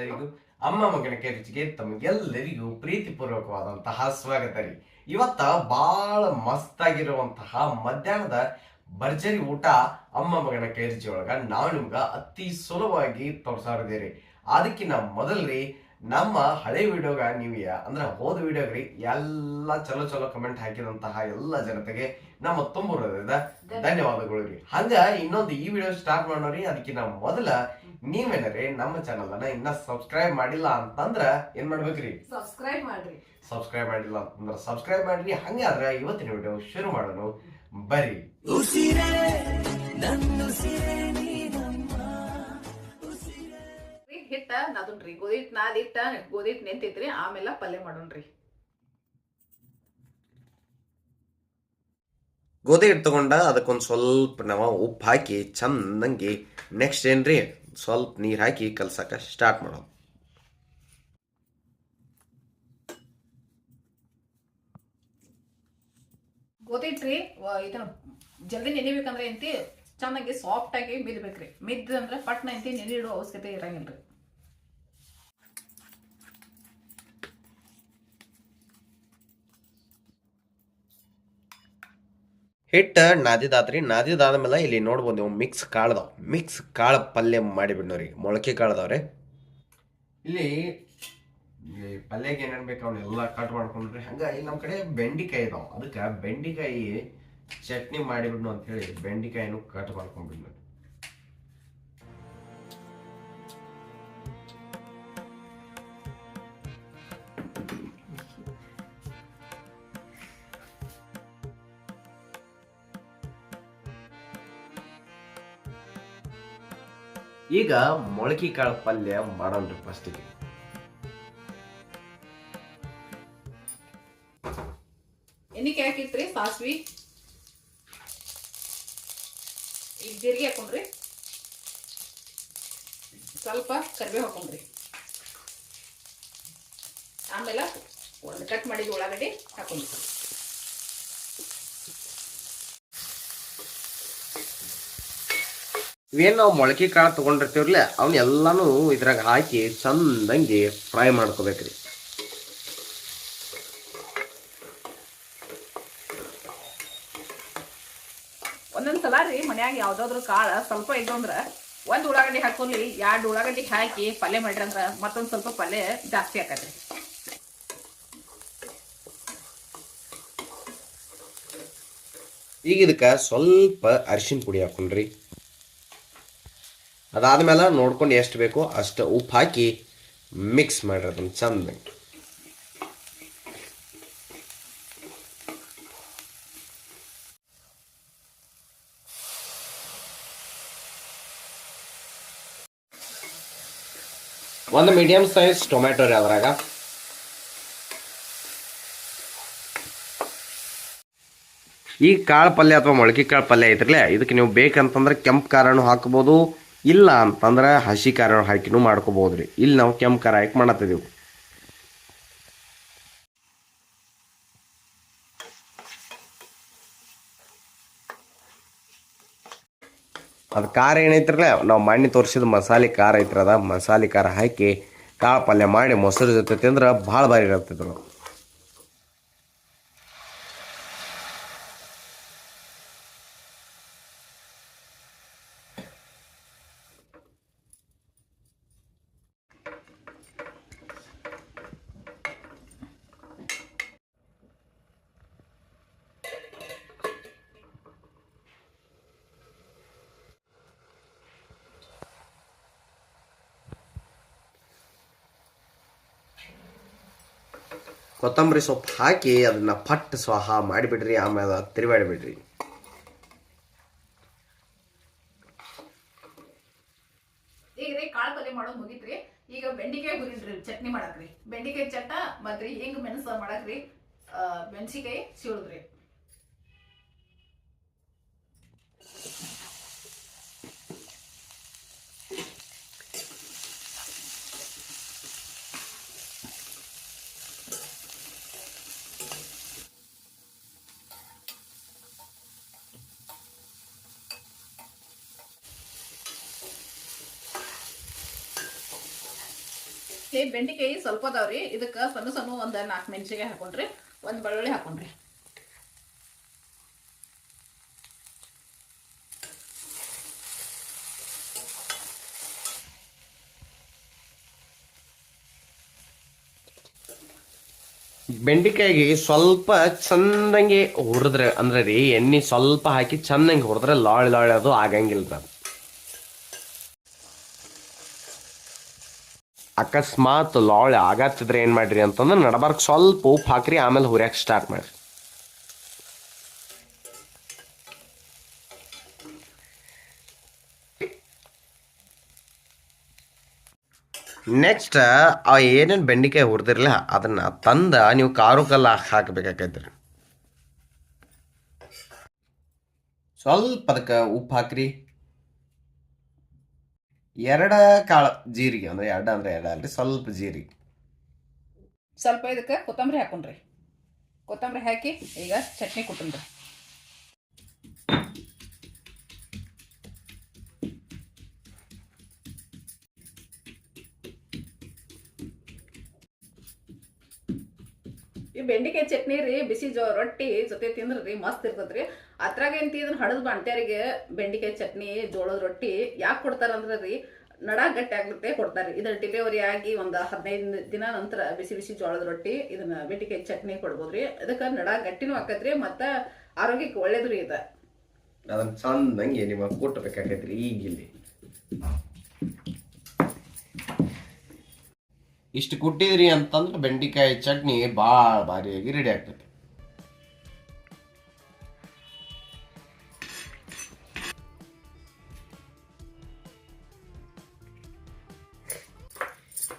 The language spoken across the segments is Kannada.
ಎಲ್ಲರಿಗೂ ಅಮ್ಮ ಮಗನ ರುಚಿಗೆ ತಮಗೆಲ್ಲರಿಗೂ ಪ್ರೀತಿಪೂರ್ವಕವಾದಂತಹ ಸ್ವಾಗತ ರೀ. ಇವತ್ತ ಬಹಳ ಮಸ್ತ್ ಆಗಿರುವಂತಹ ಮಧ್ಯಾಹ್ನದ ಭರ್ಜರಿ ಊಟ ಅಮ್ಮ ಮಗನ ಕೈರುಚಿ ಒಳಗ ನಾವು ನಿಮ್ಗ ಅತಿ ಸುಲಭವಾಗಿ ತೋರ್ಸಾರದೇರಿ ಅದಕ್ಕಿಂತ ಮೊದಲ್ರಿ ನಮ್ಮ ಹಳೆ ವಿಡಿಯೋಗ ನೀವು ಅಂದ್ರೆ ಹೋದ ರೀ ಎಲ್ಲ ಚಲೋ ಚಲೋ ಕಮೆಂಟ್ ಹಾಕಿದಂತಹ ಎಲ್ಲ ಜನತೆಗೆ ನಮ್ಮ ತುಂಬ ಹೃದಯದ ಧನ್ಯವಾದಗಳು ರೀ. ಹಂಗ ಇನ್ನೊಂದು ಈ ವಿಡಿಯೋ ಸ್ಟಾರ್ಟ್ ಮಾಡೋರಿ ಅದಕ್ಕಿಂತ ಮೊದಲ ನೀವೇನರಿ ನಮ್ಮ ಚಾನಲ್ ಅನ್ನ ಇನ್ನ ಸಬ್ಸ್ಕ್ರೈಬ್ ಮಾಡಿಲ್ಲ ಅಂತಂದ್ರ ಏನ್ ಮಾಡ್ಬೇಕ್ರಿ? ಸಬ್ಸ್ಕ್ರೈಬ್ ಮಾಡ್ರಿ. ಸಬ್ಸ್ಕ್ರೈಬ್ ಮಾಡಿಲ್ಲ ಅಂತಂದ್ರ ಸಬ್ಸ್ಕ್ರೈಬ್ ಮಾಡ್ರಿ. ಹಂಗಾದ್ರೆ ಇವತ್ತಿನ ವಿಡಿಯೋ ಶುರು ಮಾಡೋಣ. ಬರ್ರಿ ರೀ, ಹಿಟ್ಟ ನಾದುನ್ರಿ ಗೋಧಿ ಹಿಟ್ಟು ನಾದಿಟ್ಟ ಗೋಧಿ ಹಿಟ್ಟು ನೆಂತೈತ್ರಿ. ಆಮೇಲೆ ಪಲ್ಯ ಮಾಡೋಣ್ರಿ. ಗೋಧಿ ಹಿಟ್ಟು ತಗೊಂಡ ಅದಕ್ಕೊಂದು ಸ್ವಲ್ಪ ನಾವು ಉಪ್ಪು ಹಾಕಿ ಚಂದಂಗಿ ನೆಕ್ಸ್ಟ್ ಏನ್ರಿ? ಸ್ವಲ್ಪ ನೀರು ಹಾಕಿ ಕಲ್ಸಕ್ಕೆ ಸ್ಟಾರ್ಟ್ ಮಾಡೋದು. ವ- ಇದನ್ನ ಜಲ್ದಿ ನೆನಿಬೇಕಂದ್ರೆ ಎಂತಿ, ಚೆನ್ನಾಗಿ ಸಾಫ್ಟ್ ಆಗಿ ಮಿದ್ಬೇಕ್ರಿ. ಮಿದ್ದಂದ್ರೆ ಪಟ್ನ ಎಂತಿ ಇಡೋ ಅವಶ್ಯಕತೆ ಇರಂಗಿಲ್ರಿ. ಹಿಟ್ಟು ನಾದಿದಾದ ಮೇಲೆ ಇಲ್ಲಿ ನೋಡ್ಬೋದು ನೀವು ಮಿಕ್ಸ್ ಕಾಳ್ದಾವ್. ಮಿಕ್ಸ್ ಕಾಳು ಪಲ್ಯ ಮಾಡಿಬಿಡ್ನವ್ರಿ ಮೊಳಕೆ ಕಾಳ್ದವ್ರೆ. ಇಲ್ಲಿ ಪಲ್ಯಕ್ಕೆ ಏನೇನು ಬೇಕು ಅವನ್ನೆಲ್ಲ ಕಟ್ ಮಾಡ್ಕೊಂಡ್ರಿ. ಹಂಗೆ ಇಲ್ಲಿ ನಮ್ಮ ಕಡೆ ಬೆಂಡಿಕಾಯಿ ಇದಾವ ಅದಕ್ಕೆ ಬೆಂಡಿಕಾಯಿ ಚಟ್ನಿ ಮಾಡಿಬಿಡ್ನು ಅಂತ ಹೇಳಿ ಬೆಂಡಿಕಾಯಿನೂ ಕಟ್ ಮಾಡ್ಕೊಂಡ್ಬಿಡ್ನು. ಈಗ ಮೊಳಕೆ ಕಾಳು ಪಲ್ಯ ಮಾಡೋಣ್ರಿ ಫಸ್ಟಿಗೆ ಎಣ್ಣಿಕೆ ಹಾಕಿಟ್ರಿ ಸಾಸ್ವಿ. ಈಗ ಜೀರಿಗೆ ಹಾಕೊಂಡ್ರಿ. ಸ್ವಲ್ಪ ಕರಿಬೇವು ಹಾಕೊಂಡ್ರಿ. ಆಮೇಲೆ ಒಂದು ಕಟ್ ಮಾಡಿದ ಉಳ್ಳಾಗಡ್ಡಿ ಹಾಕೊಂಡ್ರಿ ಇವೇನು ನಾವು ಮೊಳಕೆ ಕಾಳು ತಗೊಂಡಿರ್ತೀವ್ರಲ್ಲ ಅವನ್ನ ಎಲ್ಲಾನು ಇದ್ರಾಗ ಹಾಕಿ ಚಂದಂಗೆ ಫ್ರೈ ಮಾಡ್ಕೋಬೇಕ್ರಿ. ಒಂದೊಂದ್ ಸಲ ರೀ ಮನ್ಯಾಗ ಯಾವ್ದಾದ್ರು ಕಾಳ ಸ್ವಲ್ಪ ಇದ್ದು ಅಂದ್ರ ಒಂದ್ ಉಳ್ಳಾಗಡ್ಡಿ ಹಾಕೊಲಿ ಎರಡು ಉಳ್ಳಾಗಡ್ಡಿ ಹಾಕಿ ಪಲ್ಯ ಮಾಡ್ರಿ ಅಂದ್ರ ಮತ್ತೊಂದ್ ಸ್ವಲ್ಪ ಪಲ್ಯ ಜಾಸ್ತಿ ಹಾಕತ್ರಿ ಈಗ ಇದಕ್ಕೆ ಸ್ವಲ್ಪ ಅರಿಶಿನ ಪುಡಿ ಹಾಕೊಂಡ್ರಿ. ಅದಾದ್ಮೇಲೆ ನೋಡ್ಕೊಂಡು ಎಷ್ಟು ಬೇಕೋ ಅಷ್ಟು ಉಪ್ಪು ಹಾಕಿ ಮಿಕ್ಸ್ ಮಾಡಿರಿ ಅದನ್ನು ಚಂದ ಒಂದು ಮೀಡಿಯಮ್ ಸೈಜ್ ಟೊಮ್ಯಾಟೊ ರೀ ಅದ್ರಾಗ. ಈ ಕಾಳು ಪಲ್ಯ ಅಥವಾ ಮೊಳಕೆ ಕಾಳು ಪಲ್ಯ ಐತ್ರಲ್ಲೇ ಇದಕ್ಕೆ ನೀವು ಬೇಕಂತಂದ್ರೆ ಕೆಂಪು ಖಾರನೂ ಹಾಕ್ಬೋದು. ಇಲ್ಲ ಅಂತಂದ್ರೆ ಹಸಿ ಖಾರ ಹಾಕಿನೂ ಮಾಡ್ಕೋಬೋದು ರೀ ಇಲ್ಲಿ ನಾವು ಕೆಂಪು ಖಾರ ಹಾಕಿ ಮಾಡತ್ತಿದೀವಿ. ಅದು ಖಾರ ಏನೈತ್ರಲ್ಲ ನಾವು ಮಣ್ಣಿ ತೋರಿಸಿದ ಮಸಾಲೆ ಖಾರ ಐತ್ರದ ಮಸಾಲೆ ಖಾರ ಹಾಕಿ ಕಾಳು ಪಲ್ಯ ಮಾಡಿ ಮೊಸರು ಜೊತೆ ತಿಂದ್ರೆ ಭಾಳ ಭಾರಿ ಇರತ್ತಿದ್ರು. ಕೊತ್ತಂಬರಿ ಸೊಪ್ಪು ಹಾಕಿ ಅದನ್ನ ಪಟ್ ಸ್ವಾಹ ಮಾಡಿಬಿಡ್ರಿ, ಆಮೇಲೆ ತಿರುವಾಡಿಬಿಡ್ರಿ ಈಗ ಬೆಂಡಿಕಾಯಿ ಹುರಿನ್ರಿ ಚಟ್ನಿ ಮಾಡಕ್ರಿ. ಬೆಂಡಿಕಾಯಿ ಚಟ್ಟ ಮತ್ರಿ ಹೆಂಗ್ ಮೆಣಸ ಮಾಡಕ್ರಿ. ಮೆಣಸಿಕಾಯಿ ಸೀಳುದ್ರಿ ಈ ಬೆಂಡೆಕಾಯಿ ಸ್ವಲ್ಪ ಅದಾವ್ರಿ? ಇದಕ್ಕೆ ಸಣ್ಣ ಸಣ್ಣ ಒಂದ್ ನಾಲ್ಕು ಮೆಣಸಿಗೆ ಹಾಕೊಂಡ್ರಿ, ಒಂದ್ ಬೆಳ್ಳುಳ್ಳಿ ಹಾಕೊಂಡ್ರಿ. ಬೆಂಡಿಕಾಯಿಗೆ ಸ್ವಲ್ಪ ಚಂದಂಗೆ ಹುರಿದ್ರೆ, ಅಂದ್ರೆ ರೀ ಎಣ್ಣೆ ಸ್ವಲ್ಪ ಹಾಕಿ ಚಂದಂಗೆ ಹುರಿದ್ರೆ ಲಾಳ್ ಲಾಳ್ ಅದು. ಆಗಂಗಿಲ್ಲ ಅಕಸ್ಮಾತ್ ಲಾಳ್ ಆಗತ್ತಿದ್ರೆ ಏನು ಮಾಡ್ರಿ ಅಂತಂದ್ರೆ ನಡಬಾರ್ಕ್ ಸ್ವಲ್ಪ ಉಪ್ಪು ಹಾಕ್ರಿ ಆಮೇಲೆ ಹುರಿಯಕ್ಕೆ ಸ್ಟಾರ್ಟ್ ಮಾಡ್ರಿ. ನೆಕ್ಸ್ಟ್ ಆ ಏನೇನು ಬೆಂಡಿಕಾಯಿ ಹುರಿದಿರಲ್ಲ ಅದನ್ನ ತಂದ ನೀವು ಕಾರು ಕಲ್ಲ ಹಾಕಬೇಕಾಗೈತ್ರಿ. ಸ್ವಲ್ಪ ಅದಕ್ಕೆ ಉಪ್ಪು ಹಾಕ್ರಿ. ಎರಡ ಕಾಳು ಜೀರಿಗೆ ಅಂದ್ರೆ ಎರಡ ಅಂದ್ರೆ ಎರಡ ಅಲ್ರಿ ಸ್ವಲ್ಪ ಜೀರಿಗೆ. ಸ್ವಲ್ಪ ಇದಕ್ಕೆ ಕೊತ್ತಂಬರಿ ಹಾಕೊಂಡ್ರಿ ಕೊತ್ತಂಬರಿ ಹಾಕಿ ಈಗ ಚಟ್ನಿ ಕುಟ್ಟನ್ರಿ ಈ ಬೆಂಡಿಕಾಯಿ ಚಟ್ನಿ ರೀ ಬಿಸಿ ಜೋ ರೊಟ್ಟಿ ಜೊತೆ ತಿಂದ್ರಿ ಮಸ್ತ್ ಇರ್ತದ್ರಿ ಅದ್ರಾಗ ಏನ್ ಇದನ್ನ ಹಡದ್ ಬಾಣ್ತ್ಯಾರಿಗೆ ಬೆಂಡಿಕಾಯಿ ಚಟ್ನಿ ಜೋಳದ ರೊಟ್ಟಿ ಯಾಕೆ ಕೊಡ್ತಾರ ಅಂದ್ರೆ ರೀ ನಡ ಗಟ್ಟಿ ಆಗ್ಲಿಕ್ಕೆ ಕೊಡ್ತಾರೆ ಇದನ್ನ ಡಿಲಿವರಿ ಆಗಿ ಒಂದು ಹದಿನೈದು ದಿನ ನಂತರ ಬಿಸಿ ಬಿಸಿ ಜೋಳದ ರೊಟ್ಟಿ ಇದನ್ನ ಬೆಂಡಿಕಾಯಿ ಚಟ್ನಿ ಕೊಡ್ಬೋದ್ರಿ. ಅದಕ್ಕ ನಡ ಗಟ್ಟಿನೂ ಆಕತ್ರಿ ಮತ್ತ ಆರೋಗ್ಯಕ್ಕೆ ಒಳ್ಳೇದ್ರಿ ಇದ. ಅದನ್ನ ಚಂದಂಗೆ ನಿಮಗೆ ಕೊಟ್ಟಬೇಕಾಗೈತ್ರಿ ಈಗಿಲ್ಲಿ ಇಷ್ಟು ಕುಟ್ಟಿದ್ರಿ ಅಂತಂದ್ರೆ ಬೆಂಡಿಕಾಯಿ ಚಟ್ನಿ ಭಾಳ ಭಾರಿಯಾಗಿ ರೆಡಿ ಆಗ್ತೈತಿ.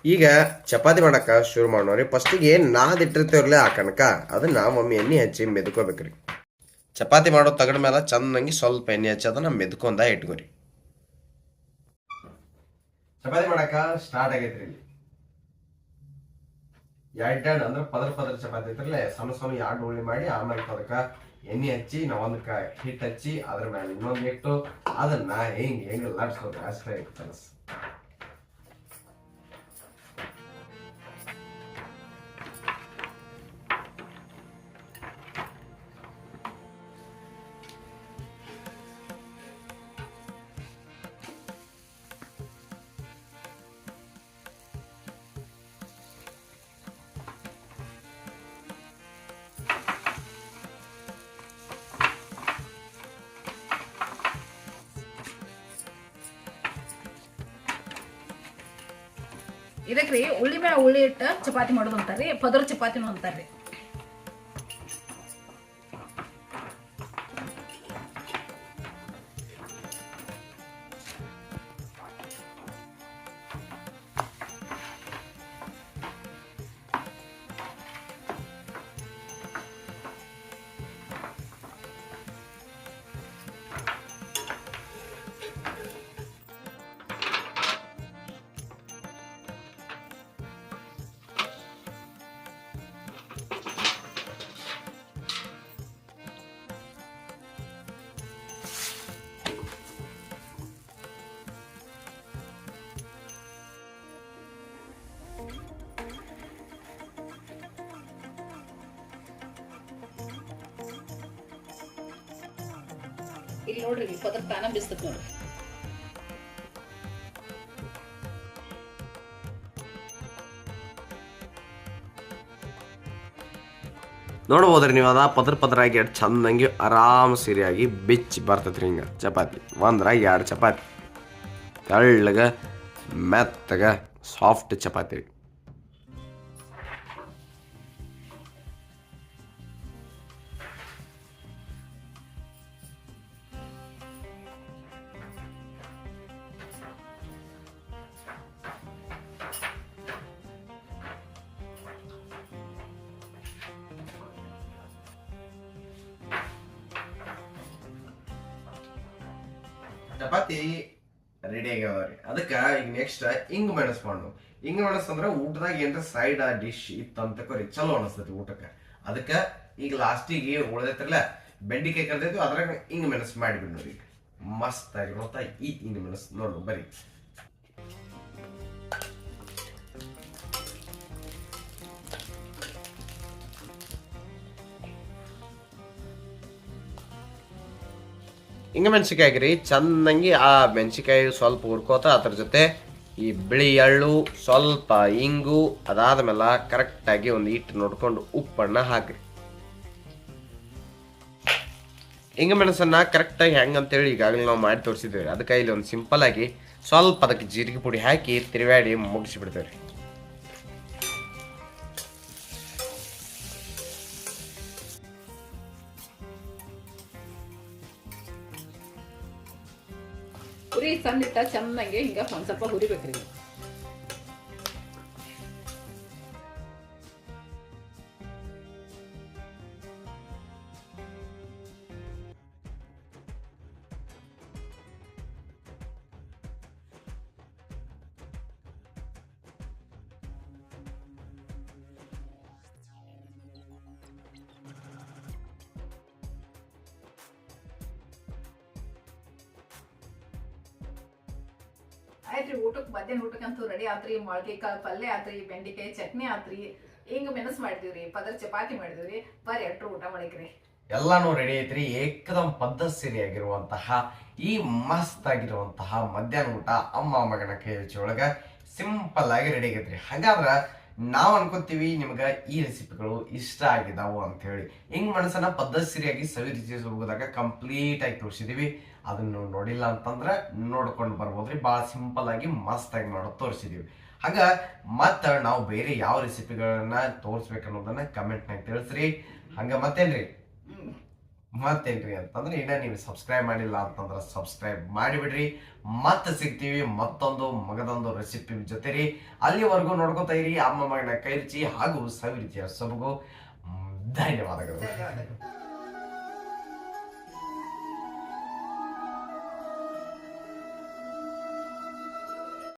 ಈಗ ಚಪಾತಿ ಮಾಡಕ್ಕ ಶುರು ಮಾಡೋರಿ ಫಸ್ಟಿಗೆ ನಾದಿಟ್ಟಿರ್ತೇವ್ರಲ್ಲ ಆ ಕಣಕ. ಅದನ್ನ ಒಮ್ಮೆ ಎಣ್ಣೆ ಹಚ್ಚಿ ಮೆದ್ಕೋಬೇಕ್ರಿ. ಚಪಾತಿ ಮಾಡೋ ತಗಡ ಮೇಲೆ ಚೆನ್ನಾಗಿ ಸ್ವಲ್ಪ ಎಣ್ಣೆ ಹಚ್ಚಿ ಅದನ್ನ ಮೆದ್ಕೊಂಡ ಇಟ್ಕೋರಿ. ಚಪಾತಿ ಮಾಡಕ್ಕ ಸ್ಟಾರ್ಟ್ ಆಗೈತ್ರಿ ಇಲ್ಲಿ. ಎರಡ್ ಅಂದ್ರೆ ಪದರ ಪದರ ಚಪಾತಿ ಐತ್ರಲ್ಲ ಸಣ್ಣ ಸಣ್ಣ ಎರಡು ಉಳ್ಳಿ ಮಾಡಿ ಆಮೇಲೆ ಪದಕ ಎಣ್ಣೆ ಹಚ್ಚಿ ನಾವು ಒಂದ್ ಕ ಹಿಟ್ಟು ಹಚ್ಚಿ ಅದ್ರ ಮೇಲೆ ಇನ್ನೊಂದು ಇಟ್ಟು ಅದನ್ನ ಹೆಂಗ್ ಹೆಂಗ್ ಲಾಡ್ಸೋದು ಅಷ್ಟೇ ಕೆಲಸ ಇದಕ್ರಿ ಉಳ್ಳಿ ಮೇಲೆ ಉಳ್ಳಿ ಇಟ್ಟು ಚಪಾತಿ ಮಾಡೋದು ಅಂತಾರ್ರಿ ಪದರ ಚಪಾತಿನೂ ಅಂತಾರ್ರಿ. ಇಲ್ಲಿ ನೋಡ್ರಿ ಈ ಪದರ ತಾನ ಬಿಸ್ತತ್ ನೋಡ್ರಿ. ನೋಡ್ಬೋದ್ರಿ ನೀವು ಅದ ಪದ್ರ ಪದ್ರಾಗಿ ಎರಡು ಚಂದಂಗಿ ಆರಾಮ್ ಸಿರಿಯಾಗಿ ಬಿಚ್ಚಿ ಬರ್ತೈತ್ರಿ ಹಿಂಗ ಚಪಾತಿ. ಒಂದ್ರಾಗ ಎರಡು ಚಪಾತಿ. ತೆಳ್ಳಗ, ಮೆತ್ತಗ ಸಾಫ್ಟ್ ಚಪಾತಿ. ಚಪಾತಿ ರೆಡಿ ಆಗ್ಯಾವ್ರಿ ಅದಕ್ಕೆ ಈಗ ನೆಕ್ಸ್ಟ್ ಹಿಂಗ್ ಮೆಣಸ್ಕೊಂಡು ಹಿಂಗ್ ಅಂದ್ರೆ ಊಟದಾಗ ಏನ್ರ ಸೈಡ್ ಡಿಶ್ ಇತ್ತಂತ ಕೊರಿ, ಚಲೋ ಅನಿಸ್ತೈತಿ ಊಟಕ್ಕೆ. ಅದಕ್ಕೆ ಈಗ ಲಾಸ್ಟಿಗೆ ಉಳ್ದೈತ್ರಲ್ಲ, ಬೆಂಡಿಕಾಯಿ ಕರ್ದೈತಿ ಅದ್ರಾಗ ಹಿಂಗ್ ಮೆಣಸು ಮಾಡಿಬಿಡ್ ನೋಡಿ ಮಸ್ತ್ ಆಗಿರೋತ ಈ ಹಿಂಗ್ ಮೆಣಸು ನೋಡು ಬರೀ. ಹಿಂಗ ಮೆಣಸಿಕಾಯಿ ರೀ ಚೆನ್ನಾಗಿ ಆ ಮೆಣಸಿಕಾಯಿ ಸ್ವಲ್ಪ ಹುರ್ಕೋತ ಅದ್ರ ಜೊತೆ ಈ ಬಿಳಿ ಎಳ್ಳು, ಸ್ವಲ್ಪ ಇಂಗು, ಅದಾದ್ಮೇಲೆ ಕರೆಕ್ಟಾಗಿ ಒಂದು ಹಿಟ್ಟು ನೋಡ್ಕೊಂಡು ಉಪ್ಪನ್ನ ಹಾಕ್ರಿ. ಹಿಂಗೆ ಮೆಣಸನ್ನು ಕರೆಕ್ಟಾಗಿ ಹೆಂಗಂತೇಳಿ ಈಗಾಗಲೇ ನಾವು ಮಾಡಿ ತೋರಿಸಿದ್ದೇವೆ ಅದಕ್ಕೆ ಇಲ್ಲಿ ಒಂದು ಸಿಂಪಲ್ ಆಗಿ ಸ್ವಲ್ಪ ಅದಕ್ಕೆ ಜೀರಿಗೆ ಪುಡಿ ಹಾಕಿ ತಿರುವಾಡಿ ಮುಗಿಸಿಬಿಡ್ತೇವೆ ರೀ ಉರಿ ಸಣ್ಣಿಟ್ಟ ಚೆನ್ನಾಗಿ ಹಿಂಗೆ ಒಂದು ಸ್ವಲ್ಪ ಹುರಿಬೇಕ್ರಿ. ಆಯ್ತ್ರಿ, ಊಟಕ್ಕೆ ಮಧ್ಯಾಹ್ನ ಊಟಕ್ಕಂತೂ ರೆಡಿ ಆತ್ರಿ, ಮೊಳಕೆ ಕಾಳು ಪಲ್ಯ ಆತ್ರಿ, ಬೆಂಡೆಕಾಯಿ ಚಟ್ನಿ ಆತ್ರಿ. ಹಿಂಗ ಮೆಣಸ್ ಮಾಡಿದಿವ್ರಿ ಪದರ್ ಚಪಾತಿ ಮಾಡಿದಿವ್ರಿ. ಬರೀ ಎಟ್ರು ಊಟ ಮಾಡಿಕ್ರಿ. ಎಲ್ಲಾನು ರೆಡಿ ಐತ್ರಿ. ಏಕದಮ್ ಪದ್ಧತಿಯಾಗಿರುವಂತಹ ಈ ಮಸ್ತ್ ಆಗಿರುವಂತಹ ಮಧ್ಯಾಹ್ನ ಊಟ ಅಮ್ಮ ಮಗನ ಕೈ ಒಳಗ ಸಿಂಪಲ್ ಆಗಿ ರೆಡಿ ಆಗೈತ್ರಿ. ಹಾಗಾದ್ರ ನಾವು ಅನ್ಕೋತೀವಿ ನಿಮ್ಗ ಈ ರೆಸಿಪಿಗಳು ಇಷ್ಟ ಆಗಿದಾವು ಅಂತ ಹೇಳಿ. ಹಿಂಗ್ ಮನಸ್ಸನ್ನ ಪದ್ಧತಿಯಾಗಿ ಸವಿ ಹೋಗೋದಾಗ ಕಂಪ್ಲೀಟ್ ಆಗಿ ತೋರಿಸಿದೀವಿ. ಅದನ್ನು ನೋಡಿಲ್ಲ ಅಂತಂದ್ರೆ ನೋಡ್ಕೊಂಡು ಬರ್ಬೋದ್ರಿ. ಬಹಳ ಸಿಂಪಲ್ ಆಗಿ ಮಸ್ತ್ ಆಗಿ ಮಾಡೋದು ತೋರಿಸಿದೀವಿ. ಹಾಗ ಮತ್ತೆ ನಾವು ಬೇರೆ ಯಾವ ರೆಸಿಪಿಗಳನ್ನ ತೋರಿಸ್ಬೇಕು ಅನ್ನೋದನ್ನ ಕಮೆಂಟ್ನಾಗ ತಿಳಿಸ್ರಿ. ಹಂಗ ಮತ್ತೇನ್ರಿ? ಮತ್ತೇನ್ರಿ ಅಂತಂದ್ರೆ ಇನ್ನ ನೀವು ಸಬ್ಸ್ಕ್ರೈಬ್ ಮಾಡಿಲ್ಲ ಅಂತಂದ್ರೆ ಸಬ್ಸ್ಕ್ರೈಬ್ ಮಾಡಿಬಿಡ್ರಿ. ಮತ್ತೆ ಸಿಗ್ತೀವಿ ಮತ್ತೊಂದು ಮಗದೊಂದು ರೆಸಿಪಿ ಜೊತೆ ರೀ ಅಲ್ಲಿವರೆಗೂ ನೋಡ್ಕೊತಾ ಇರಿ. ಅಮ್ಮ ಮಗನ ಕೈರುಚಿ ಹಾಗೂ ಸವಿ ರುಚಿಯ ಸೊಬಗು ಧನ್ಯವಾದಗಳು.